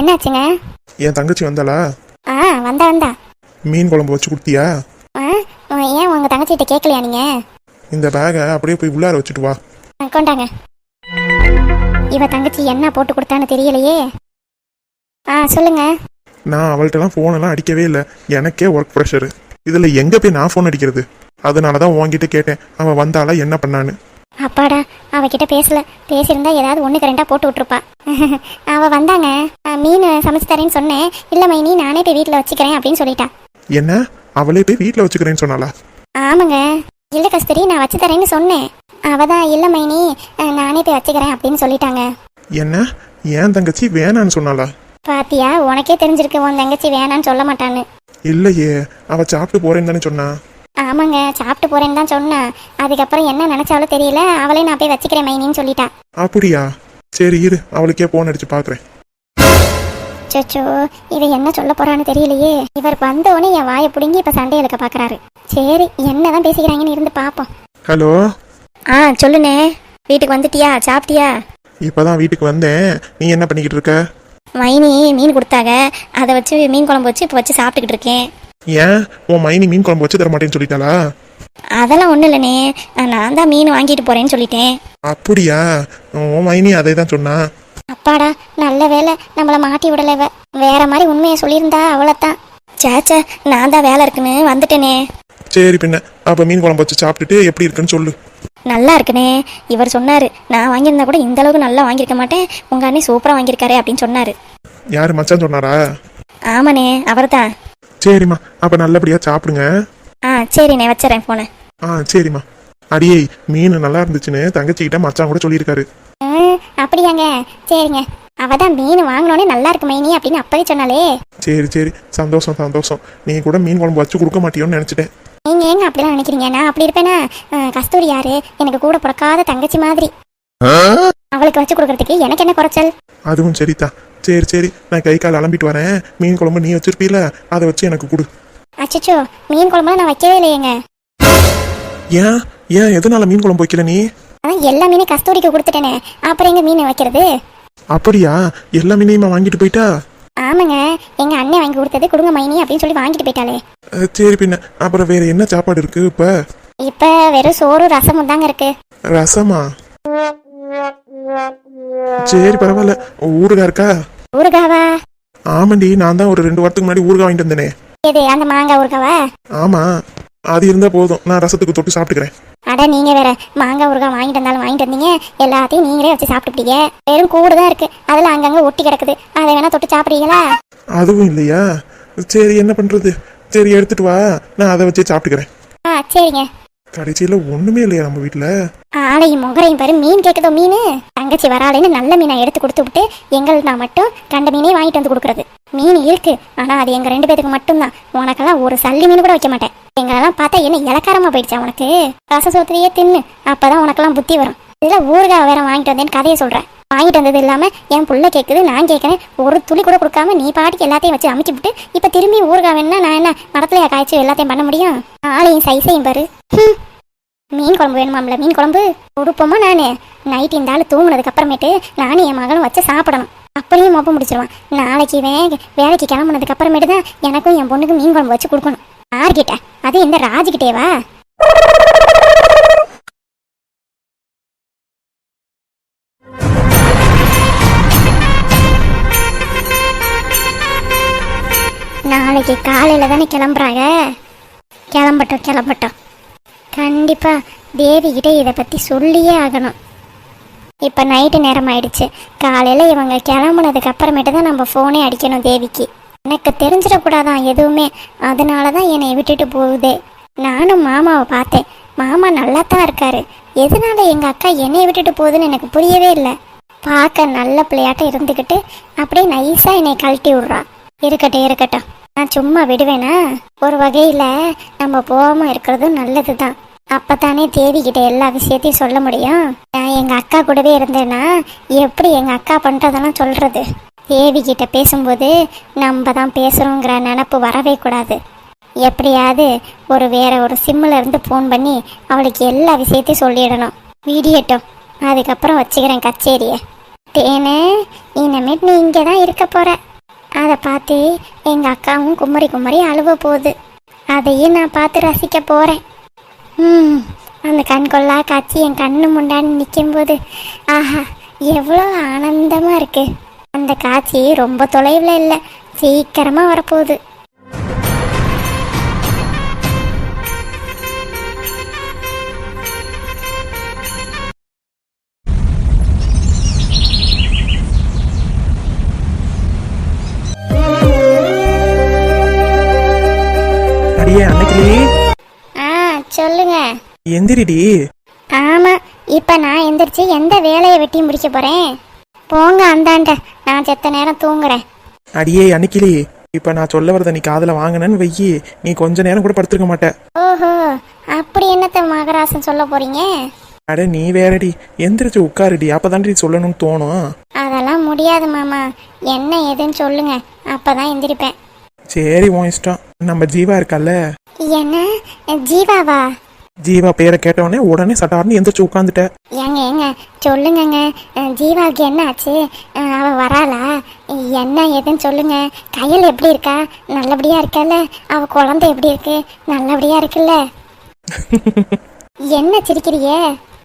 என்னாச்சுங்க? என் தங்கச்சி வந்தாளா? ஆ வந்தா வந்தா. மீன் குழம்பு வச்சு கொடுத்தியா? ஆ ஆ, ஏன் உங்க தங்கச்சிகிட்ட கேட்கலையா நீங்க? இந்த பேகை அப்படியே போய் உள்ளார வச்சுட்டு வா. ஆ, கொண்டாங்க. இவ தங்கச்சி என்ன போட்டு கொடுத்தான்னு தெரியலையே. ஆ சொல்லுங்க. நான் அவள்கிட்டலாம் ஃபோனெல்லாம் அடிக்கவே இல்லை. எனக்கே ஒர்க் ப்ரெஷரு இதில் எங்கே போய் நான் ஃபோன் அடிக்கிறது? அதனால தான் உன்கிட்ட கேட்டேன். அவன் வந்தாளா என்ன பண்ணான்னு. அப்பாடா அவகிட்ட பேசல. பேசியிருந்தா ஏதாவது ஒன்று கரெண்டாக போட்டு விட்ருப்பா அவ வந்தாங்க. மீன் சமைச்சு தரேன்னு சொன்னேன். இல்லை மைனி நானே போய் வீட்டில் வச்சுக்கிறேன் அப்படின்னு சொல்லிட்டா. என்ன? அவளே போய் வீட்டில் வச்சுக்கிறேன்னு சொன்னாளா? ஆமாங்க. இல்லை கஸ்தூரி நான் வச்சு தரேன்னு சொன்னேன். அவ தான் இல்லை மைனி நானே போய் வச்சுக்கிறேன் அப்படின்னு சொல்லிட்டாங்க. என்ன? என் தங்கச்சி வேணான்னு சொன்னாளா? பாத்தியா உனக்கே தெரிஞ்சிருக்கு உன் தங்கச்சி வேணான்னு சொல்ல மாட்டான்னு. இல்லையே அவ சாப்பிட்டு போறேன்னு தானே சொன்னா. ஆமாங்க சாப்பிட்டு போறேன்னு தான் சொன்னா. அதுக்கப்புறம் என்ன நினைச்சாலும் தெரியல அவளே நான் போய் வச்சுக்கிறேன் மைனின்னு சொல்லிட்டா. அப்படியா? சரி இரு. அவளுக்கே ஃபோன் அடிச்சு பார்க்குறேன் சச்சோ இவ என்ன சொல்ல போறான்னு தெரியலையே. இவர் வந்த உடனே என் வாயை பிடுங்கி இப்ப சண்டை இழுக்க பாக்குறாரு. சரி என்னதான் பேசிக்கிறாங்கன்னு இருந்து பாப்போம். ஹலோ? ஆ சொல்லுண்ணே. வீட்டுக்கு வந்துட்டியா? சாப்பிட்டியா? இப்பதான் வீட்டுக்கு வந்தேன். நீ என்ன பண்ணிக்கிட்டு இருக்க? மைனி மீன் கொடுத்தாங்க. அதை வச்சு மீன் குழம்பு வச்சு இப்போ வச்சு சாப்பிட்டுக்கிட்டு இருக்கேன். ஏன்? உன் மைனி மீன் குழம்பு வச்சு தர மாட்டேன்னு சொல்லிட்டாளா? அதெல்லாம் ஒன்றும் இல்லைண்ணே. நான் தான் மீன் வாங்கிட்டு போறேன்னு சொல்லிட்டேன். அப்படியா? உன் மைனி அதை தான் சொன்னா. அப்பாடா நல்ல வேலை நம்மளை மாட்டி விடல இவ வேற மாதிரி உண்மையை சொல்லியிருந்தா அவ்வளோத்தான் சேச்சே நான் தான் வேலை இருக்குன்னு வந்துட்டேனே. சரி பின்ன அப்ப மீன் குழம்பு வச்சு சாப்பிட்டுட்டு எப்படி இருக்குன்னு சொல்லு. நல்லா இருக்குனே இவர் சொன்னாரு நான் வாங்கியிருந்தா கூட இந்த அளவுக்கு நல்லா வாங்கியிருக்க மாட்டேன். உங்க அண்ணே சூப்பரா வாங்கியிருக்காரு அப்படின்னு சொன்னாரு. யாரு மச்சான் சொன்னாரா? ஆமாண்ணே அவர் தான் சரிம்மா அப்ப நல்லபடியா சாப்பிடுங்க. ஆ சரிண்ணே வச்சுறேன் போனை ஆ சரிம்மா. அடியே மீன் நல்லா இருந்துச்சுன்னு தங்கச்சிக்கிட்ட மச்சான் கூட சொல்லியிருக்காரு. அப்படியாங்க. சரிங்க. அவ தான் மீன் வாங்கினோடனே நல்லா இருக்கு மைனி அப்படின்னு அப்பவே சொன்னாலே. சரி சரி. சந்தோஷம் சந்தோஷம். நீ கூட மீன் குழம்பு வச்சு கொடுக்க மாட்டியோன்னு நினைச்சிட்டேன். நீங்க ஏங்க அப்படிலாம் நினைக்கிறீங்க? நான் அப்படி இருப்பேனா? ஆ, கஸ்தூரி யாரு? எனக்கு கூட பிறக்காத தங்கச்சி மாதிரி. அவளுக்கு வச்சு கொடுக்கறதுக்கு எனக்கு என்ன குறைச்சல்? அதுவும் சரிதான். சரி சரி. நான் கை கால் அலம்பிட்டு வரேன். மீன் குழம்பு நீ வச்சிருப்பீல அதை வச்சு எனக்கு கொடு. அச்சச்சோ மீன் குழம்புலாம் நான் வைக்கவே இல்லையேங்க. ஏன்? ஏன்? எதனால மீன் குழம்பு வைக்கல நீ? அதான் எல்லா மீனையும் கஸ்தூரிக்கு கொடுத்துட்டேனே. அப்புறம் எங்க மீன் வைக்கிறது? அப்படியா? எல்லா மீனையுமா வாங்கிட்டு போயிட்டா? ஆமாங்க. எங்க அண்ணன் வாங்கி கொடுத்தது. கொடுங்க மைனி அப்படின்னு சொல்லி வாங்கிட்டு போயிட்டாளே. அஹ், சரி பின்ன. அப்புறம் வேற என்ன சாப்பாடு இருக்கு இப்ப? இப்ப வெறும் சோறு ரசமும் தாங்க இருக்கு. ரசமா? சரி பரவாயில்ல. ஊறுகாய் இருக்கா? ஊறுகாவா? ஆமாண்டி நான் தான் ஒரு ரெண்டு வாரத்துக்கு முன்னாடி ஊறுகாய் வாங்கிட்டு வந்தேனே. எது அந்த மாங்காய் ஊறுகாவா? ஆமா. அது இருந்தா போதும். நான் ரசத்துக்கு தொட்டு சாப்பிட்டுக்கிறேன். அட நீங்க வேற மாங்காய் ஊறுகாய் வாங்கிட்டு வந்தாலும் வாங்கிட்டு வந்தீங்க. எல்லாத்தையும் நீங்களே வச்சு சாப்பிட்டுட்டீங்க வெறும் கூடு தான் இருக்கு. அதுல அங்கங்க ஒட்டி கிடக்குது. அதை வேணா தொட்டு சாப்பிடுறீங்களா? அதுவும் இல்லையா? சரி என்ன பண்றது? சரி எடுத்துட்டு வா. நான் அதை வச்சே சாப்பிட்டுக்கிறேன். ஆ சரிங்க. கடைசியில ஒண்ணுமே இல்லையா நம்ம வீட்டுல ஆளையும் முகரையும் பாரு மீன் கேக்குதோ மீன்? தங்கச்சி வராளேன்னு நல்ல மீனை எடுத்து கொடுத்து விட்டு எங்களுக்கு நான் மட்டும் கண்ட மீனே வாங்கிட்டு வந்து கொடுக்குறது. மீன் இருக்கு ஆனா அது எங்க ரெண்டு பேத்துக்கு மட்டும்தான். உனக்கெல்லாம் ஒரு சல்லி மீன் கூட வைக்க மாட்டேன். எங்களெல்லாம் பார்த்தா என்ன இலக்காரமா போயிடுச்சா உனக்கு ரச சோத்திரியே தின்னு அப்பதான் உனக்கெல்லாம் புத்தி வரும். இதுல ஊறுகாய் வேற வாங்கிட்டு வந்தேன்னு கதையை சொல்றேன். வாங்கிட்டு வந்தது இல்லாமல் என் புள்ள கேட்குது நான் கேட்குறேன் ஒரு துளி கூட கொடுக்காம நீ பாட்டுக்கு எல்லாத்தையும் வச்சு அமைச்சு விட்டு இப்போ திரும்பி ஊறுகாய் வேணும்னா நான் என்ன மரத்துலையா காய்ச்சி எல்லாத்தையும் பண்ண முடியும்? ஆளையும் சைஸையும் பாரு. மீன் குழம்பு வேணுமாம்ல மீன் குழம்பு? கொடுப்போமா நான்? நைட் இந்த ஆள் தூங்குனதுக்கு அப்புறமேட்டு நானும் என் மகனும் வச்சு சாப்பிடணும். அப்படியே மொப்பம் முடிச்சிருவான். நாளைக்கு வே வேலைக்கு கிளம்புனதுக்கு அப்புறமேட்டு தான் எனக்கும் என் பொண்ணுக்கு மீன் குழம்பு வச்சு கொடுக்கணும். யார்கிட்ட அது இந்த ராஜுகிட்டேவா நாளைக்கு காலையில் தானே கிளம்புறாங்க? கிளம்பட்டோம் கிளம்பட்டோம். கண்டிப்பா தேவி கிட்ட இதை பத்தி சொல்லியே ஆகணும். இப்போ நைட்டு நேரம் ஆயிடுச்சு. காலையில் இவங்க கிளம்புனதுக்கு அப்புறமேட்டு தான் நம்ம ஃபோனே அடிக்கணும் தேவிக்கு. எனக்கு தெரிஞ்சிடக்கூடாதான் எதுவுமே. அதனால தான் என்னை விட்டுட்டு போகுதே. நானும் மாமாவை பார்த்தேன். மாமா நல்லா தான் இருக்காரு. எதனால எங்கள் அக்கா என்னை விட்டுட்டு போகுதுன்னு எனக்கு புரியவே இல்லை. பார்க்க நல்ல பிள்ளையாட்டம் இருந்துக்கிட்டு அப்படியே நைஸாக என்னை கழட்டி விட்றா. இருக்கட்டும் இருக்கட்டும். நான் சும்மா விடுவேனா? ஒரு வகையில் நம்ம போகாமல் இருக்கிறதும் நல்லது தான் அப்பத்தானே தேவிக்கிட்ட எல்லா விஷயத்தையும் சொல்ல முடியும்? நான் எங்கள் அக்கா கூடவே இருந்தேன்னா எப்படி எங்கள் அக்கா பண்ணுறதெல்லாம் சொல்கிறது தேவிக்கிட்ட பேசும்போது நம்ம தான் பேசுகிறோங்கிற நினப்பு வரவே கூடாது. எப்படியாவது ஒரு வேற ஒரு சிம்மில் இருந்து ஃபோன் பண்ணி அவளுக்கு எல்லா விஷயத்தையும் சொல்லிடணும். வீடியட்டும். அதுக்கப்புறம் வச்சுக்கிறேன் கச்சேரியை. தேனே இனிமேட் நீ இங்கே தான் இருக்க போகிற அதை பார்த்து எங்கள் அக்காவும் குமரி குமரி அழுவ போகுது. அதையும் நான் பார்த்து ரசிக்க போகிறேன் ம் அந்த கண் கொள்ளா காட்சி என் கண்ணு முண்டான்னு நிற்கும்போது ஆஹா எவ்வளோ ஆனந்தமாக இருக்குது அந்த காட்சி ரொம்ப தொலைவில் இல்லை சீக்கிரமாக வரப்போகுது. எந்திரிடி. ஆமாம் இப்போ நான் எந்திரிச்சு எந்த வேலையை வெட்டி முடிக்க போகிறேன் போங்க அந்தாண்ட நான் செத்த நேரம் தூங்குறேன். அடியே அன்னைக்கிளி இப்ப நான் சொல்ல வரத நீ காதுல வாங்கினேன்னு வெய்யி நீ கொஞ்ச நேரம் கூட படுத்திருக்க மாட்ட. ஓஹோ அப்படி என்னத்த மகராசன் சொல்ல போறீங்க? அட நீ வேறடி எந்திரிச்சு உட்காருடி அப்பதான்டி சொல்லணும்னு தோணும். அதெல்லாம் முடியாது மாமா என்ன ஏதுன்னு சொல்லுங்க அப்பதான் எந்திரிப்பேன். சரி உன் இஷ்டம். நம்ம ஜீவா இருக்கல்ல? என்ன? ஜீவாவா? ஜீவா பேரை கேட்டவொடனே உடனே சட்டார்னு எந்திரிச்சு உட்காந்துட்ட ஏங்க ஏங்க சொல்லுங்கங்க. அஹ், ஜீவாவுக்கு என்ன ஆச்சு? அஹ், அவ வராளா? என்ன ஏதுன்னு சொல்லுங்க. கையில் எப்படி இருக்கா? நல்லபடியா இருக்கல்ல? அவ குழந்தை எப்படி இருக்கு? நல்லபடியா இருக்குல்ல? என்ன சிரிக்கிறிய?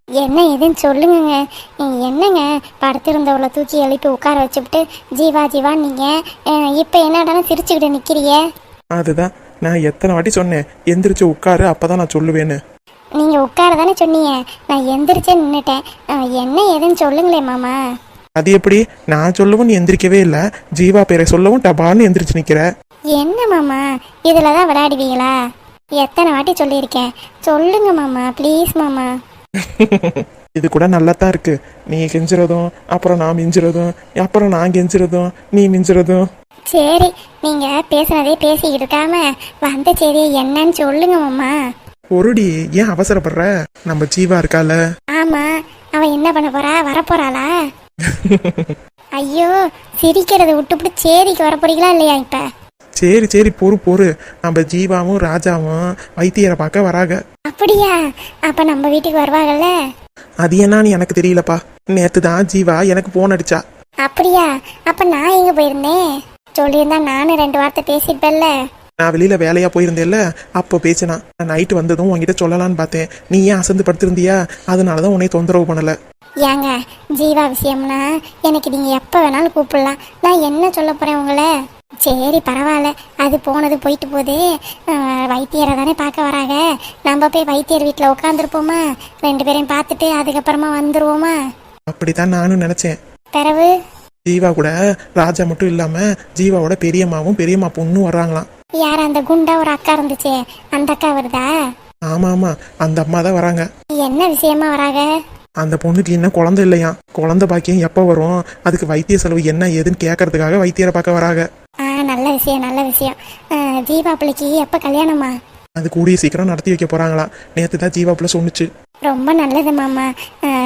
என்ன ஏதுன்னு சொல்லுங்கங்க. அஹ், என்னங்க? படுத்திருந்தவளை தூக்கி எழுப்பி உட்கார வச்சுவிட்டு ஜீவா ஜீவா நீங்க அஹ், இப்ப என்னடான சிரிச்சுக்கிட்டு நிக்கிறிய? அதுதான். நான் எத்தனை வாட்டி சொன்னேன் எந்திரிச்சு உட்காரு அப்பதான் நான் சொல்லுவேன்னு. நீங்க உட்கார தானே சொன்னீங்க. நான் எந்திரிச்சே நின்னுட்டேன். அஹ், என்ன ஏதுன்னு சொல்லுங்களே மாமா. அது எப்படி? நான் சொல்லவும் நீ எந்திரிக்கவே இல்லை. ஜீவா பேரை சொல்லவும் டபான்னு எந்திரிச்சு நிக்கிற. என்ன மாமா? இதில் தான் விளையாடுவீங்களா? எத்தனை வாட்டி சொல்லியிருக்கேன். சொல்லுங்க மாமா ப்ளீஸ் மாமா. இது கூட நல்லா தான் இருக்கு. நீ கெஞ்சுறதும் அப்புறம் நான் மிஞ்சுறதும் அப்புறம் நான் கெஞ்சுறதும் நீ மிஞ்சுறதும். சரி நீங்கள் பேசுனதே பேசிக்கிட்டு இருக்காம வந்த சரி என்னன்னு சொல்லுங்க மாமா. பொருடி ஏன் அவசரப்படுற? நம்ம ஜீவா இருக்கால. ஆமாம் அவள் என்ன பண்ண போறா? வரப்போறாளா? ஐயோ சிரிக்கிறத விட்டுப்புட்டு சேரிக்கு வரப்போறீங்களா இல்லையா இப்போ? சரி சரி பொறு பொறு நம்ம ஜீவாவும் ராஜாவும் வைத்தியரை பார்க்க வராங்க அப்படியா? அப்போ நம்ம வீட்டுக்கு வருவாங்கல்ல? அது என்னன்னு எனக்கு தெரியலப்பா. நேத்து தான் ஜீவா எனக்கு போன் அடிச்சா. அப்படியா? அப்போ நான் எங்கே போயிருந்தேன்? சொல்லியிருந்தா நானும் ரெண்டு வார்த்தை பேசியிருப்பேன்ல. நான் வெளியில வேலையா போயிருந்தேல்ல அப்போ பேசினா நான் நைட்டு வந்ததும் உன்கிட்ட சொல்லலான்னு பார்த்தேன். நீ ஏன் அசந்து படுத்திருந்தியா? அதனாலதான் உன்னை தொந்தரவு பண்ணல. ஏங்க ஜீவா விஷயம்னா எனக்கு நீங்கள் எப்போ வேணாலும் கூப்பிடலாம். நான் என்ன சொல்ல போகிறேன் உங்களை? சரி பரவாயில்ல. அது போனது போயிட்டு போகுது வைத்தியரை தானே பார்க்க வராங்க நம்ம போய் வைத்தியர் வீட்டில் உட்காந்துருப்போமா ரெண்டு பேரையும் பார்த்துட்டு அதுக்கப்புறமா வந்துருவோமா? அப்படித்தான் நானும் நினைச்சேன். பிறகு ஜீவா கூட ராஜா மட்டும் இல்லாம ஜீவாவோட பெரியம்மாவும் பெரியம்மா பொண்ணும் வர்றாங்களாம். யார் அந்த குண்டா ஒரு அக்கா இருந்துச்சே? அந்த அக்கா வருதா? ஆமா ஆமா. அந்த அம்மா தான் வராங்க. என்ன விஷயமா வராங்க அந்த பொண்ணுக்கு இன்னும் குழந்தை இல்லையா? குழந்தை பாக்கியம் எப்போ வரும்? அதுக்கு வைத்திய செலவு என்ன ஏதுன்னு கேட்கறதுக்காக வைத்தியரை பார்க்க வராங்க ஆ நல்ல விஷயம் நல்ல விஷயம். ஜீவா பிள்ளைக்கு எப்போ கல்யாணமா? அது கூடிய சீக்கிரம் நடத்தி வைக்க போறாங்களா? நேத்து தான் ஜீவா பிள்ளை சொன்னுச்சு. ரொம்ப நல்லது மாமா.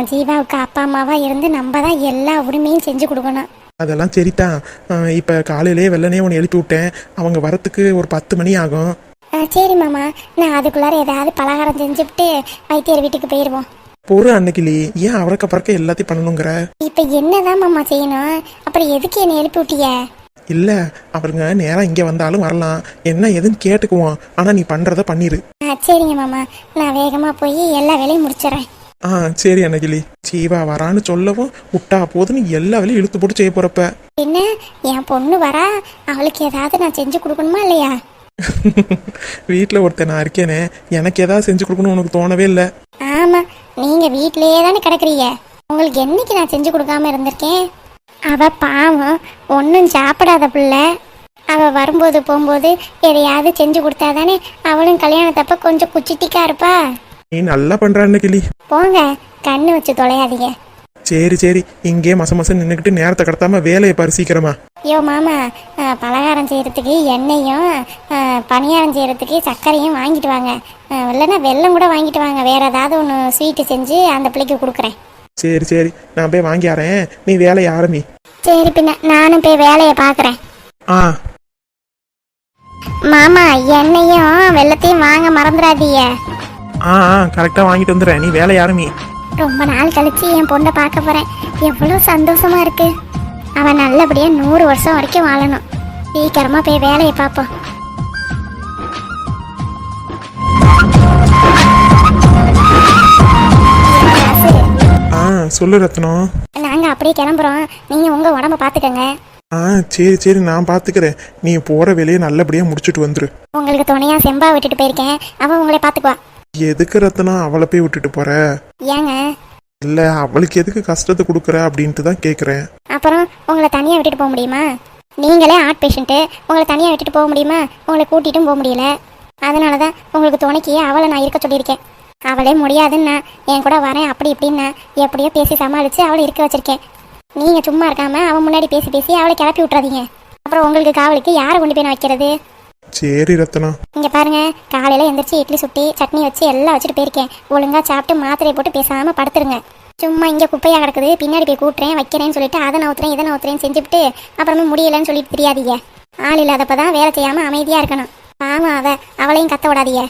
ஜீவாவுக்கு அப்பா அம்மாவா இருந்து நம்ம தான் எல்லா உரிமையும் செஞ்சு கொடுக்கணும். அதெல்லாம் சரிதான் இப்ப காலையிலேயே வெள்ளனே உன்னை எழுப்பி விட்டேன். அவங்க வரத்துக்கு ஒரு பத்து மணி ஆகும். சரி மாமா. நான் அதுக்குள்ளார ஏதாவது பலகாரம் செஞ்சுவிட்டு வைத்தியர் வீட்டுக்கு போயிடுவோம் பொறு அன்னைக்கிளி ஏன் அவரக்க பறக்க எல்லாத்தையும் பண்ணணுங்கிற? இப்போ என்னதான் மாமா செய்யணும்? அப்புறம் எதுக்கு என்னை எழுப்பி விட்டிய? இல்ல அவருங்க நேரா இங்க வந்தாலும் வரலாம். என்ன ஏதுன்னு கேட்டுக்குவோம். ஆனா நீ பண்றத பண்ணிரு. சரிங்க மாமா. நான் வேகமாக போய் எல்லா வேலையும் முடிச்சிடுறேன். ஆ சரி அன்னைக்கிளி ஜீவா வரான்னு சொல்லவும் விட்டா போதுன்னு எல்லா வேலையும் இழுத்து போட்டு செய்ய போறப்ப. என்ன? என் பொண்ணு வரா? அவளுக்கு ஏதாவது நான் செஞ்சு கொடுக்கணுமா இல்லையா? வீட்டில் ஒருத்தன் நான் இருக்கேனே எனக்கு ஏதாவது செஞ்சு கொடுக்கணும்னு உனக்கு தோணவே இல்லை. ஆமாம் நீங்கள் வீட்டிலேயே தானே கிடக்குறீங்க. உங்களுக்கு என்னைக்கு நான் செஞ்சு கொடுக்காம இருந்திருக்கேன்? அவ பாவம் ஒன்றும் சாப்பிடாத பிள்ளை. அவ வரும்போது போகும்போது எதையாவது செஞ்சு கொடுத்தா தானே அவளும் கல்யாணத்தப்ப கொஞ்சம் குச்சிட்டிக்கா இருப்பா. நீ நல்லா பண்ற அன்னைக்கிளி போங்க கண்ணு வச்சு தொலையாதீங்க. சரி சரி. இங்கே மச மசம் நின்றுக்கிட்டு நேரத்தை கடத்தாம வேலையை பாரு சீக்கிரமா. ஐயோ மாமா அஹ், பலகாரம் செய்யறதுக்கு எண்ணெயும் அஹ், பணியாரம் செய்யறதுக்கு சர்க்கரையும் வாங்கிட்டு வாங்க. அஹ், இல்லைன்னா வெல்லம் கூட வாங்கிட்டு வாங்க. வேற ஏதாவது ஒன்று ஸ்வீட்டு செஞ்சு அந்த பிள்ளைக்கு கொடுக்குறேன். சரி சரி. நான் போய் வாங்கியாரேன் நீ வேலையை ஆரம்பி. சரி பின்ன நானும் போய் வேலையை பார்க்குறேன். ஆ. மாமா எண்ணெயும் வெள்ளத்தையும் வாங்க மறந்துடாதீங்க. ஆ கரெக்டாக வாங்கிட்டு வந்துடுறேன். நீ வேலையை ஆரம்பி ரொம்ப நாள் கழிச்சு என் பொண்ணை பார்க்க போறேன். எவ்வளோ சந்தோஷமா இருக்கு. அவன் நல்லபடியா நூறு வருஷம் வரைக்கும் வாழணும். சீக்கிரமா போய் வேலையை பார்ப்போம். ஆ சொல்லு ரத்னம். நாங்க அப்படியே கிளம்புறோம். நீங்க உங்க உடம்ப பாத்துக்கங்க ஆ சரி சரி நான் பார்த்துக்கிறேன். நீ போகிற வேலையை நல்லபடியாக முடிச்சுட்டு வந்துரு. உங்களுக்கு துணையா செம்பா விட்டுட்டு போயிருக்கேன். அவ உங்களை பாத்துக்குவா எதுக்கு ரத்னம் அவளை போய் விட்டுட்டு போற? ஏங்க? இல்லை அவளுக்கு எதுக்கு கஷ்டத்தை கொடுக்குற அப்படின்ட்டு தான் கேட்குறேன் அப்புறம் உங்களை தனியா விட்டுட்டு போக முடியுமா? நீங்களே ஆர்ட் பேஷண்ட்டு உங்களை தனியா விட்டுட்டு போக முடியுமா? உங்களை கூட்டிட்டும் போக முடியல. அதனால தான் உங்களுக்கு துணைக்கு அவளை நான் இருக்க சொல்லியிருக்கேன். அவளே முடியாதுன்னா என் கூட வரேன் அப்படி இப்படின்னா எப்படியோ பேசி சமாளித்து அவளை இருக்க வச்சிருக்கேன். நீங்கள் சும்மா இருக்காம அவன் முன்னாடி பேசி பேசி அவளை கிளப்பி விட்றாதீங்க அப்புறம் உங்களுக்கு காவலுக்கு யாரை கொண்டு போய் வைக்கிறது? சரி ரத்னம் இங்கே பாருங்க காலையில் எந்திரிச்சு இட்லி சுட்டி சட்னி வச்சு எல்லாம் வச்சுட்டு போயிருக்கேன். ஒழுங்கா சாப்பிட்டு மாத்திரை போட்டு பேசாமல் படுத்துருங்க. சும்மா இங்கே குப்பையாக கிடக்குது பின்னாடி போய் கூட்டுறேன் வைக்கிறேன்னு சொல்லிட்டு அதை நவுத்துறேன் இதை நவுத்துறேன் செஞ்சுட்டு அப்புறமா முடியலன்னு சொல்லிட்டு தெரியாதீங்க. ஆள் இல்லாதப்ப தான் வேலை செய்யாமல் அமைதியாக இருக்கணும். பாவம் அவ அவளையும் கத்த விடாதீங்க.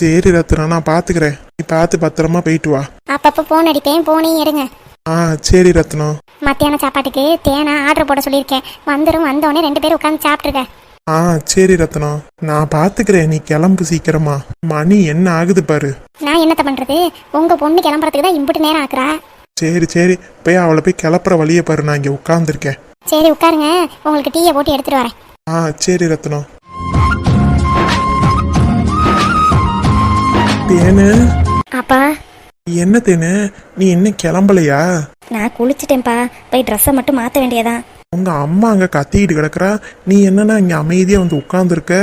சரி ரத்னம் நான் பார்த்துக்கிறேன் நீ பார்த்து பத்திரமா போயிட்டு வா. அப்பப்போ ஃபோன் அடிப்பேன் போனையும் எடுங்க. ஆ சரி ரத்னம் மத்தியான சாப்பாட்டுக்கு தேனா ஆர்டர் போட சொல்லியிருக்கேன். வந்துடும் வந்தோடனே ரெண்டு பேரும் உட்காந்து சாப்பிட்ருக்க ஆ சரி ரத்னம் நான் பார்த்துக்கிறேன் நீ கிளம்பு சீக்கிரமா. மணி என்ன ஆகுது பாரு. நான் என்னத்த பண்ணுறது உங்கள் பொண்ணு கிளம்புறதுக்கு தான் இம்புட்டு நேரம் ஆக்குறா. சரி சரி. போய் அவளை போய் கிளப்புற வழியை பாரு நான் இங்கே உட்காந்துருக்கேன் சரி உட்காருங்க. உங்களுக்கு டீயை போட்டு எடுத்துகிட்டு வரேன். ஆ சரி ரத்னம் தேனு. அப்பா. என்ன தேனு? நீ இன்னும் கிளம்பலையா? நான் குளிச்சிட்டேன்ப்பா. போய் ட்ரெஸ்ஸை மட்டும் மாற்ற வேண்டியதான் உங்க அம்மா அங்க கத்திக்கிட்டு கிடக்குறா. நீ என்னன்னா இங்க அமைதியா வந்து உட்கார்ந்துருக்க?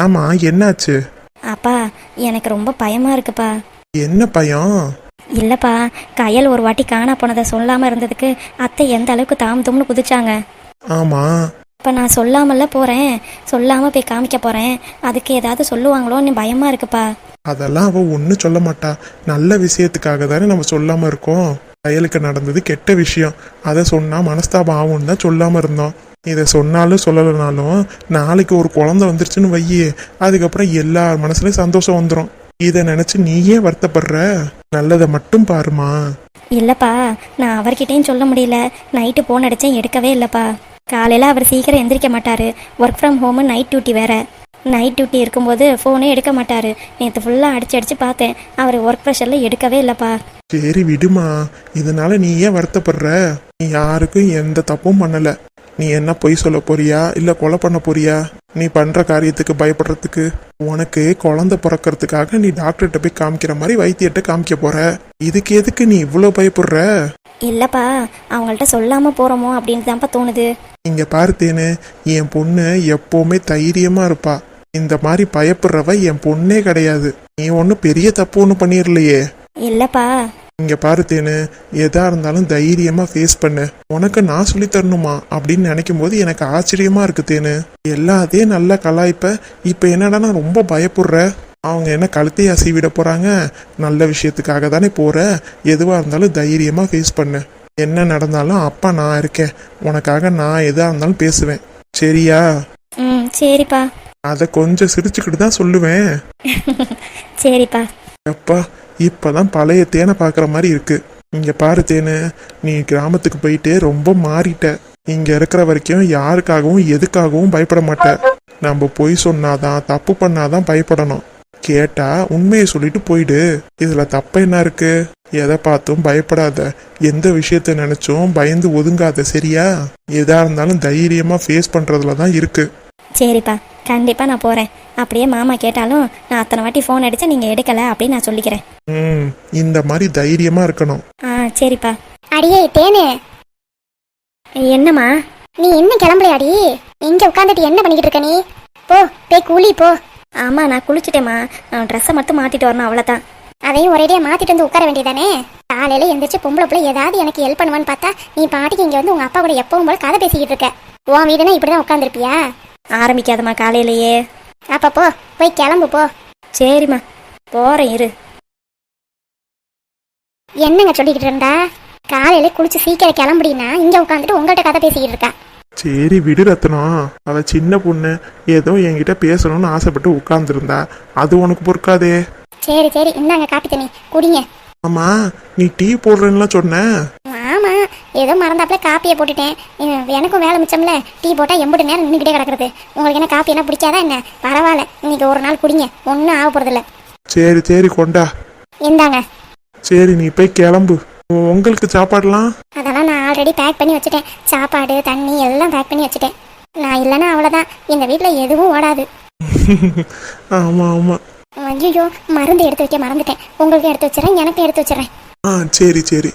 ஏமா என்னாச்சு? அப்பா எனக்கு ரொம்ப பயமா இருக்குப்பா. என்ன பயம்? இல்லப்பா கையல் ஒரு வாட்டி காணா போனதை சொல்லாம இருந்ததுக்கு அத்தை எந்த அளவுக்கு தாம் தும்னு குதிச்சாங்க. ஆமா. இப்போ நான் சொல்லாமல்ல போறேன். சொல்லாம போய் காமிக்க போறேன். அதுக்கு ஏதாவது சொல்லுவாங்களோன்னு பயமா இருக்குப்பா. அதெல்லாம் அவ ஒன்றும் சொல்ல மாட்டா. நல்ல விஷயத்துக்காக தானே நம்ம சொல்லாம இருக்கோம். வயலுக்கு நடந்தது கெட்ட விஷயம். அதை சொன்னால் மனஸ்தாபம் ஆகும்னு தான் சொல்லாமல் இருந்தோம் இதை சொன்னாலும் சொல்லலைனாலும் நாளைக்கு ஒரு குழந்தை வந்துருச்சுன்னு வையே அதுக்கப்புறம் எல்லார் மனசுலயும் சந்தோஷம் வந்துடும் இதை நினைச்சு நீயே வருத்தப்படுற? நல்லதை மட்டும் பாருமா. இல்லப்பா நான் அவர்கிட்டயும் சொல்ல முடியல. நைட்டு போன் அடிச்சேன் எடுக்கவே இல்லப்பா. காலையில அவர் சீக்கிரம் எந்திரிக்க மாட்டாரு. Work from home night duty வேற. நைட் டியூட்டி இருக்கும்போது ஃபோனே எடுக்க மாட்டாரு. நேற்று ஃபுல்லாக அடிச்சு அடிச்சு பார்த்தேன். அவர் ஒர்க் ப்ரெஷரில் எடுக்கவே இல்லைப்பா. சரி விடுமா இதனால நீ ஏன் வருத்தப்படுற? நீ யாருக்கும் எந்த தப்பும் பண்ணல. நீ என்ன பொய் சொல்ல போறியா? இல்ல கொலை பண்ண போறியா? நீ பண்ற காரியத்துக்கு பயப்படுறதுக்கு? உனக்கு குழந்தை பிறக்கறதுக்காக நீ டாக்டர்கிட்ட போய் காமிக்கிற மாதிரி வைத்தியர்கிட்ட காமிக்க போற. இதுக்கு எதுக்கு நீ இவ்வளோ பயப்படுற? இல்லைப்பா அவங்கள்ட்ட சொல்லாமல் போகிறோமோ அப்படின்னு தான்ப்பா தோணுது. இங்க பார்த்தேன்னு என் பொண்ணு எப்பவுமே தைரியமா இருப்பா. இந்த மாதிரி பயப்படுறவ என் பொண்ணே கிடையாது. நீ ஒன்றும் பெரிய தப்பு ஒன்றும் பண்ணிடலையே. இல்லைப்பா இங்க பாரு தேனு எதா இருந்தாலும் தைரியமா ஃபேஸ் பண்ணு. உனக்கு நான் சொல்லி தரணுமா? அப்படின்னு நினைக்கும் போது எனக்கு ஆச்சரியமா இருக்கு தேனு. எல்லாத்தையும் நல்லா கலாய்ப்ப இப்ப என்னடா நான் ரொம்ப பயப்படுற? அவங்க என்ன கழுத்தை அசைவிட போறாங்க? நல்ல விஷயத்துக்காக தானே போற? எதுவா இருந்தாலும் தைரியமா ஃபேஸ் பண்ணு. என்ன நடந்தாலும் அப்பா நான் இருக்கேன். உனக்காக நான் எதா இருந்தாலும் பேசுவேன். சரியா? ம் சரிப்பா. அதை கொஞ்சம் சிரிச்சுக்கிட்டு தான் சொல்லுவேன். சரிப்பா. அப்பா இப்போதான் பழைய தேனை பார்க்குற மாதிரி இருக்கு. இங்கே பாரு தேனு நீ கிராமத்துக்கு போயிட்டு ரொம்ப மாறிட்ட. இங்கே இருக்கிற வரைக்கும் யாருக்காகவும் எதுக்காகவும் பயப்பட மாட்ட. நம்ம பொய் சொன்னாதான் தப்பு பண்ணாதான் பயப்படணும். கேட்டா உண்மையை சொல்லிட்டு போயிடு. இதுல தப்பு என்ன இருக்கு? எதை பார்த்தும் பயப்படாத. எந்த விஷயத்த நினைச்சும் பயந்து ஒதுங்காத சரியா? எதா இருந்தாலும் தைரியமா ஃபேஸ் பண்றதுல தான் இருக்கு. சரிப்பா கண்டிப்பாக நான் போகிறேன் அப்படியே மாமா கேட்டாலும் நான் அத்தனை வாட்டி ஃபோன் அடித்தா நீங்கள் எடுக்கலை அப்படின்னு நான் சொல்லிக்கிறேன். ம் இந்த மாதிரி தைரியமா இருக்கணும். ஆ சரிப்பா. அடியே தேனு. என்னம்மா? நீ இன்னும் கிளம்பலையாடி? இங்க உட்காந்துட்டு என்ன பண்ணிக்கிட்டு இருக்க நீ? போ போய் கூலி போ. ஆமாம் நான் குளிச்சுட்டேம்மா. ட்ரெஸ்ஸை மட்டும் மாற்றிட்டு வரணும் அவ்வளோதான் அதையும் ஒரேடியா மாத்திட்டு வந்து உட்கார வேண்டியதானே? காலையில எந்திரிச்சு பொம்பளை பிள்ளை ஏதாவது எனக்கு ஹெல்ப் பண்ணுவான்னு பார்த்தா நீ பாட்டுக்கு இங்க வந்து உங்க அப்பா கூட எப்பவும் போல கதை பேசிக்கிட்டு இருக்க. உன் வீடுனா இப்படிதான் உட்காந்துருப்பியா ஆரம்பிக்காதம்மா காலையிலேயே. அப்ப போ. போய் கிளம்பு போ. சரிம்மா. போகிறேன் இரு. என்னங்க சொல்லிக்கிட்டு இருந்தா? காலையில குளிச்சு சீக்கிரம் கிளம்புடினா இங்க உட்காந்துட்டு உங்கள்கிட்ட கதை பேசிக்கிட்டு இருக்கா? சரி விடு ரத்னம் அவ சின்ன பொண்ணு. ஏதோ என்கிட்ட பேசணும்னு ஆசைப்பட்டு உட்கார்ந்துருந்தா. அது உனக்கு பொறுக்காதே. சரி சரி. இந்தாங்க காப்பி தண்ணி. குடிங்க. ஆமா நீ டீ போடுறேன்னுலாம் சொன்ன. ஏதோ மறந்தாப்புல காப்பியை போட்டுட்டேன். எனக்கும் வேலை மிச்சம்ல. டீ போட்டால் எம்பிட்டு நேரம் நின்றுக்கிட்டே கிடக்குறது. உங்களுக்கு என்ன காப்பி என்ன பிடிக்காதா என்ன? பரவாயில்ல. இன்னைக்கு ஒரு நாள் குடிங்க. ஒன்றும் ஆக போகிறதில்ல சரி சரி கொண்டா. இந்தாங்க. சரி நீ போய் கிளம்பு. உங்களுக்கு சாப்பாடுலாம்? அதெல்லாம் நான் ஆல்ரெடி பேக் பண்ணி வச்சுட்டேன். சாப்பாடு தண்ணி எல்லாம் பேக் பண்ணி வச்சுட்டேன். நான் இல்லைன்னா அவ்வளோதான் இந்த வீட்டில் எதுவும் ஓடாது. ஆமா ஆமா. ஐயோ மருந்து எடுத்து வைக்க மறந்துட்டேன். உங்களுக்கு எடுத்து வச்சிடறேன் எனக்கும் எடுத்து வச்சிடறேன். ஆ சரி சரி.